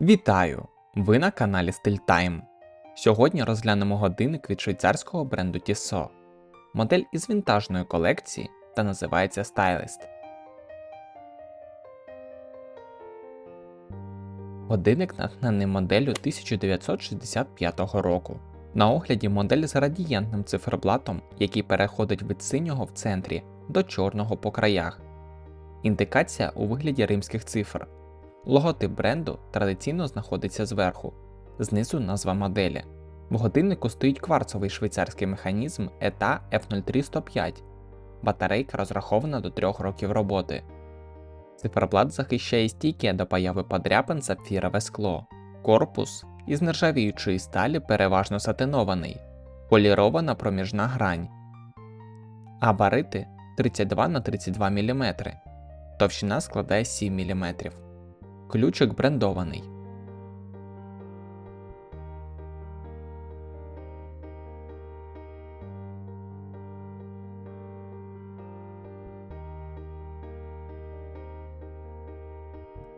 Вітаю! Ви на каналі StyleTime. Сьогодні розглянемо годинник від швейцарського бренду Tissot. Модель із вінтажної колекції та називається Stylist. Годинник натхнений моделлю 1965 року. На огляді модель з градієнтним циферблатом, який переходить від синього в центрі до чорного по краях. Індикація у вигляді римських цифр. Логотип бренду традиційно знаходиться зверху, знизу назва моделі. В годиннику стоїть кварцовий швейцарський механізм ETA F03105. Батарейка розрахована до 3 років роботи. Циферблат захищає стійке до появи подряпин сапфірове скло. Корпус із нержавіючої сталі переважно сатинований, полірована проміжна грань. Габарити 32 на 32 мм. Товщина складає 7 мм. Ключик брендований.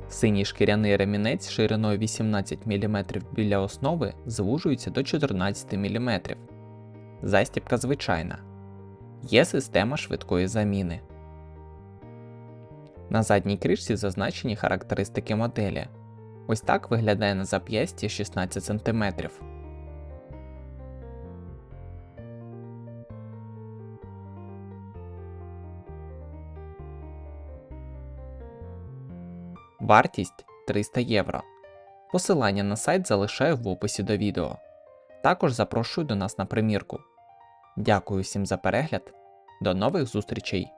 Синій шкіряний ремінець шириною 18 мм біля основи звужується до 14 мм. Застібка звичайна. Є система швидкої заміни. На задній кришці зазначені характеристики моделі. Ось так виглядає на зап'ясті 16 см. Вартість 300 євро. Посилання на сайт залишаю в описі до відео. Також запрошую до нас на примірку. Дякую всім за перегляд. До нових зустрічей!